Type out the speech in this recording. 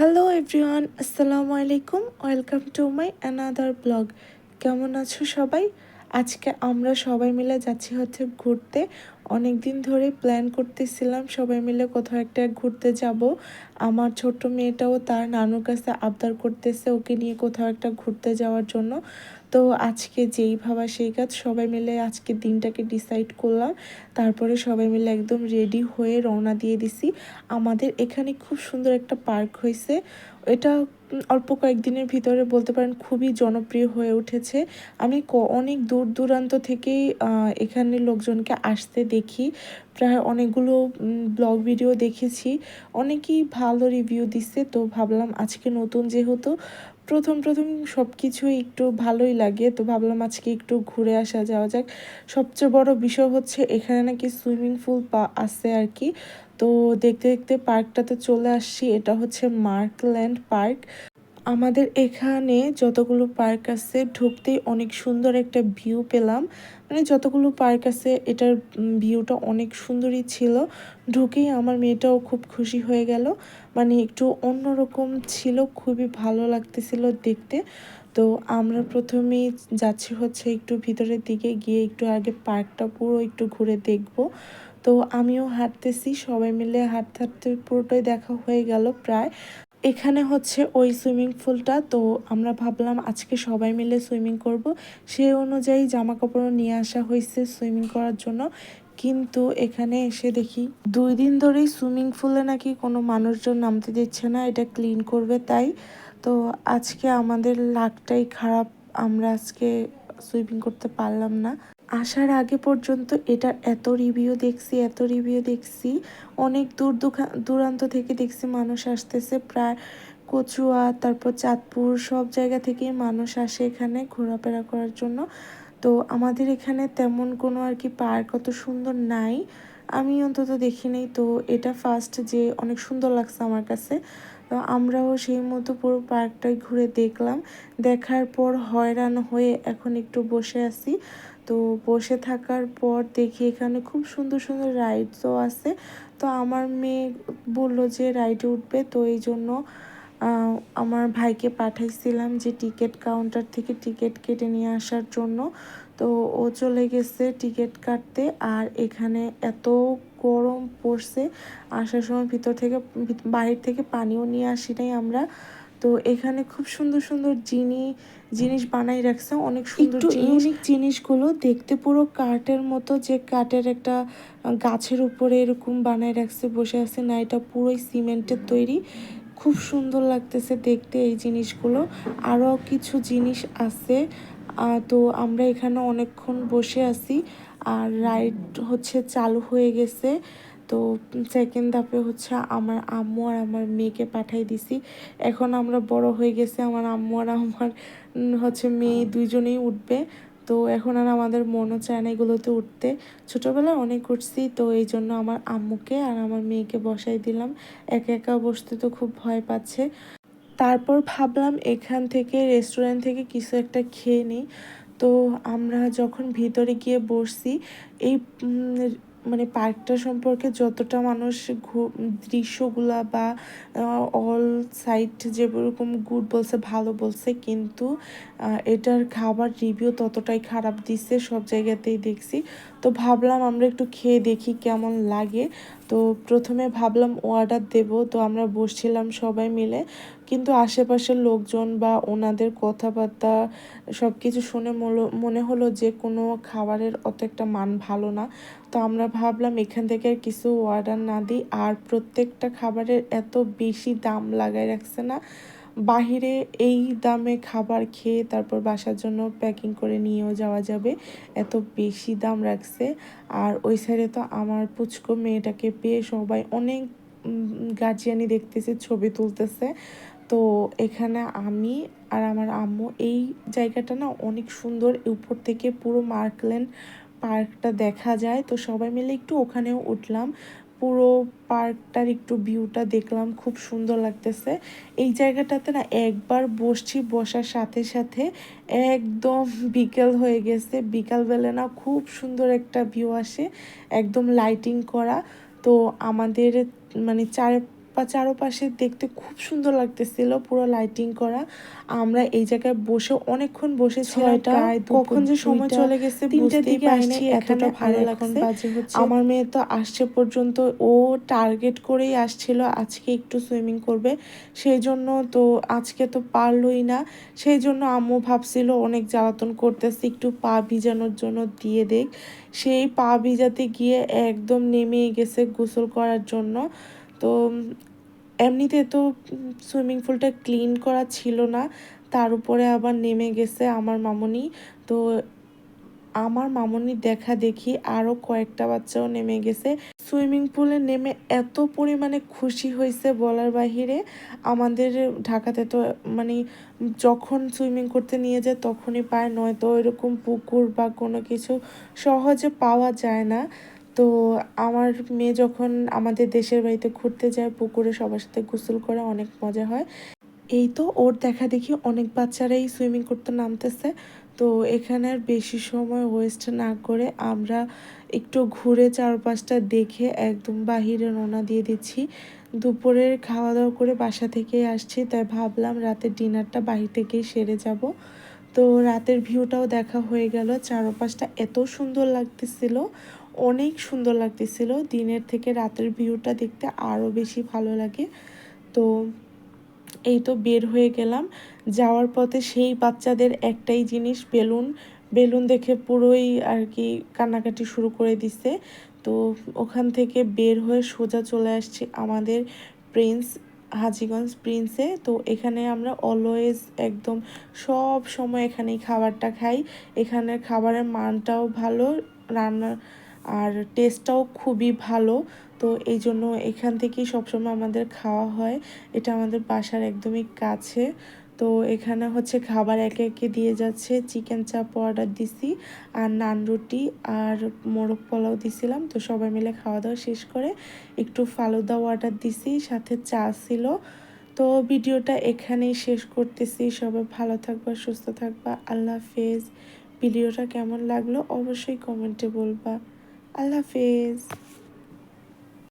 Hello everyone আসসালামু আলাইকুম welcome to my another blog কেমন আছো সবাই? আজকে আমরা সবাই মিলে যাচ্ছি হচ্ছে ঘুরতে। অনেক দিন ধরে প্ল্যান করতেছিলাম সবাই মিলে কোথাও একটা ঘুরতে যাব। আমার ছোট্ট মেয়েটাও তার নানুর কাছে আবদার করতেছে ওকে নিয়ে কোথাও একটা ঘুরতে যাওয়ার জন্য। তো আজকে যেই ভাবা সেই কাজ, সবাই মিলে আজকে দিনটাকে ডিসাইড করলাম। তারপরে সবাই মিলে একদম রেডি হয়ে রওনা দিয়ে দিছি। আমাদের এখানে খুব সুন্দর একটা পার্ক হয়েছে এটা অল্প কয়েকদিনের ভিতরে বলতে পারেন খুবই জনপ্রিয় হয়ে উঠেছে। আমি অনেক দূর দূরান্ত থেকেই এখানে লোকজনকে আসতে দেখি। প্রায় অনেকগুলো ব্লগ ভিডিও দেখেছি। অনেকেই ভালো রিভিউ দিচ্ছে তো ভাবলাম আজকে নতুন যেহেতু প্রথম প্রথম সব কিছুই একটু ভালোই লাগে। তো ভাবলাম আজকে একটু ঘুরে আসা, যাওয়া যাক। সবচেয়ে বড় বিষয় হচ্ছে এখানে নাকি সুইমিং পুল পা, আছে আর কি। তো দেখতে দেখতে পার্কটাতে চলে আসছি। এটা হচ্ছে মার্কল্যান্ড পার্ক। আমাদের এখানে যতগুলো পার্ক আছে, ঢুকতেই অনেক সুন্দর একটা ভিউ পেলাম। মানে যতগুলো পার্ক আছে, এটার ভিউটা অনেক সুন্দরই ছিল। ঢুকেই আমার মেয়েটাও খুব খুশি হয়ে গেল। মানে একটু অন্যরকম ছিল, খুবই ভালো লাগতেছিল দেখতে। তো আমরা প্রথমেই যাচ্ছি হচ্ছে একটু ভিতরের দিকে, গিয়ে একটু আগে পার্কটা পুরো একটু ঘুরে দেখব। তো আমিও হাঁটতেছি, সবাই মিলে হাঁটতে হাঁটতে পুরোটাই দেখা হয়ে গেল প্রায়। এখানে হচ্ছে ওই সুইমিং পুলটা। তো আমরা ভাবলাম আজকে সবাই মিলে সুইমিং করব। সেই অনুযায়ী জামা কাপড়ও নিয়ে আসা হয়েছে সুইমিং করার জন্য। কিন্তু এখানে এসে দেখি দুই দিন ধরেই সুইমিং পুলে নাকি কোনো মানুষজন নামতে দিচ্ছে না, এটা ক্লিন করবে তাই। তো আজকে আমাদের লাকটাই খারাপ, আমরা আজকে সুইমিং করতে পারলাম না। আসার আগে পর্যন্ত এটার এত রিভিউ দেখছি, এত রিভিউ দেখছি। অনেক দূর দূরান্ত থেকে দেখছি মানুষ আসতেছে। প্রায় কচুয়া, তারপর চাঁদপুর, সব জায়গা থেকেই মানুষ আসে এখানে ঘোরাফেরা করার জন্য। তো আমাদের এখানে তেমন কোনো আর কি পার্ক অত সুন্দর নাই। আমি অন্তত দেখি নেই তো এটা ফার্স্ট যে অনেক সুন্দর লাগছে আমার কাছে। তো আমরাও সেই মতো পুরো পার্কটাই ঘুরে দেখলাম। দেখার পর হয়রান হয়ে এখন একটু বসে আছি। তো বসে থাকার পর দেখি এখানে খুব সুন্দর সুন্দর রাইডসও আছে। তো আমার মেয়ে বলল যে রাইডে উঠবে। তো এই জন্য আমার ভাইকে পাঠাইছিলাম যে টিকিট কাউন্টার থেকে টিকিট কেটে নিয়ে আসার জন্য। তো ও চলে গেছে টিকিট কাটতে। আর এখানে এত গরম পড়ছে আসার সময় ভিতর থেকে বাহির থেকে পানিও নিয়ে আসি নাই আমরা। তো এখানে খুব সুন্দর সুন্দর জিনিস জিনিস বানাই রাখছে অনেক সুন্দর ইউনিক জিনিসগুলো দেখতে পুরো কাঠের মতো যে কাঠের একটা গাছের উপরে এরকম বানাই রাখছে বসে আছে না এটা পুরোই সিমেন্টের তৈরি। খুব সুন্দর লাগতেছে দেখতে এই জিনিসগুলো। আরও কিছু জিনিস আছে তো আমরা এখানে অনেকক্ষণ বসে আছি। আর রাইড হচ্ছে চালু হয়ে গেছে। তো সেকেন্ড ধাপে হচ্ছে আমার আম্মু আর আমার মেয়েকে পাঠাই দিছি। এখন আমরা বড় হয়ে গেছে, আমার আম্মু আর আমার হচ্ছে মেয়ে দুইজনেই উঠবে। তো এখন আর আমাদের মনও চায় না এগুলোতে উঠতে। ছোটোবেলায় অনেক উঠছি, তো এই জন্য আমার আম্মুকে আর আমার মেয়েকে বসাই দিলাম। একা একা বসতে তো খুব ভয় পাচ্ছে। তারপর ভাবলাম এখান থেকে রেস্টুরেন্ট থেকে কিছু একটা খেয়ে নিই। তো আমরা যখন ভিতরে গিয়ে বসছি, এই মানে পার্কটা সম্পর্কে যতটা মানুষ দৃশ্যগুলা বা অল সাইড যেরকম গুড বলছে, ভালো বলছে, কিন্তু এটার খাবার রিভিউ ততটাই খারাপ দিচ্ছে, সব জায়গাতেই দেখছি। তো ভাবলাম আমরা একটু খেয়ে দেখি কেমন লাগে। তো প্রথমে ভাবলাম অর্ডার দেবো, তো আমরা বসছিলাম সবাই মিলে। কিন্তু আশেপাশের লোকজন বা ওনাদের কথাবার্তা সব কিছু শুনে মনে হলো যে কোনো খাবারের অত একটা মান ভালো না। তো আমরা ভাবলাম এখান থেকে আর কিছু অর্ডার না দিই, আর প্রত্যেকটা খাবারের এত বেশি দাম লাগাই রাখছে না। বাহিরে এই দামে খাবার খেয়ে তারপর বাসার জন্য প্যাকিং করে নিয়েও যাওয়া যাবে। এত বেশি দাম রাখছে। আর ওই সাইডে তো আমার পুচকো মেয়েটাকে পেয়ে সবাই অনেক গার্জিয়ানি দেখতেছে, ছবি তুলতেছে। তো এখানে আমি আর আমার আম্মু এই জায়গাটা না অনেক সুন্দর। উপর থেকে পুরো মার্কল্যান্ড পার্কটা দেখা যায়। তো সবাই মিলে একটু ওখানেও উঠলাম। পুরো পার্কটার একটু ভিউটা দেখলাম, খুব সুন্দর লাগতেছে। এই জায়গাটাতে না একবার বসছি, বসার সাথে সাথে একদম বিকেল হয়ে গেছে। বিকালবেলা না খুব সুন্দর একটা ভিউ আসে, একদম লাইটিং করা। তো আমাদের মানে চার চারপাশে দেখতে খুব সুন্দর লাগতেছিল পুরো লাইটিং করা। আমরা এই জায়গায় বসে অনেকক্ষণ ছয়টা, কখন যে সময় চলে গেছে তিনটার দিকে আসছি, এতটা ভালো লাগছে। আমার মেয়ে তো আসছে পর্যন্ত ও টার্গেট করেই আসছিল আজকে একটু সুইমিং করবে। সেই জন্য তো আজকে তো পারলই না সেই জন্য আম্মু ভাবছিল অনেক জ্বালাতন করতেছে একটু পা ভিজানোর জন্য দিয়ে দেখ। সেই পা ভিজাতে গিয়ে একদম নেমে গেছে গোসল করার জন্য। তো এমনিতে তো সুইমিং পুলটা ক্লিন করা ছিল না। তার উপরে আবার নেমে গেছে আমার মামনি। তো আমার মামনির দেখা দেখি আরও কয়েকটা বাচ্চাও নেমে গেছে। সুইমিং পুলে নেমে এত পরিমাণে খুশি হয়েছে বলার বাহিরে। আমাদের ঢাকাতে তো মানে যখন সুইমিং করতে নিয়ে যায় তখনই পায় নয়তো এরকম পুকুর বা কোনো কিছু সহজে পাওয়া যায় না। তো আমার মেয়ে যখন আমাদের দেশের বাড়িতে ঘুরতে যায়, পুকুরে সবার সাথে গোসল করে অনেক মজা হয়। এই তো ওর দেখা দেখি অনেক বাচ্চারাই সুইমিং করতে নামতেছে। তো এখানে আর বেশি সময় ওয়েস্ট না করে আমরা একটু ঘুরে চারপাশটা দেখে একদম বাহিরে রওনা দিয়ে দিচ্ছি। দুপুরের খাওয়া দাওয়া করে বাসা থেকেই আসছি, তাই ভাবলাম রাতের ডিনারটা বাহির থেকেই সেরে যাব। তো রাতের ভিউটাও দেখা হয়ে গেল, চারপাশটা এত সুন্দর লাগতেছিল। অনেক সুন্দর লাগতেছিল। দিনের থেকে রাতের ভিউটা দেখতে আরও বেশি ভালো লাগে। তো এই তো বের হয়ে গেলাম। যাওয়ার পথে সেই বাচ্চাদের একটাই জিনিস, বেলুন। বেলুন দেখে পুরোই আর কি কান্নাকাটি শুরু করে দিছে। তো ওখান থেকে বের হয়ে সোজা চলে আসছি আমাদের প্রিন্স, হাজিগঞ্জ প্রিন্সে। তো এখানে আমরা অলওয়েজ একদম সব সময় এখানেই খাবারটা খাই। এখানের খাবারের মানটাও ভালো রান্নার আর টেস্টটাও খুবই ভালো। তো এই জন্য এখান থেকেই সবসময় আমাদের খাওয়া হয়। এটা আমাদের বাসার একদমই কাছে। তো এখানে হচ্ছে খাবার একে একে দিয়ে যাচ্ছে। চিকেন চাপ অর্ডার দিছি, আর নান রুটি, আর মোরগ পোলাও দিছিলাম। তো সবাই মিলে খাওয়া দাওয়া শেষ করে একটু ফালুদাও অর্ডার দিছি, সাথে চা ছিল। তো ভিডিওটা এখানেই শেষ করতেছি। সবাই ভালো থাকবা, সুস্থ থাকবা। আল্লাহ হাফেজ। ভিডিওটা কেমন লাগল অবশ্যই কমেন্টে বলবা। আল্লাহ হাফেজ।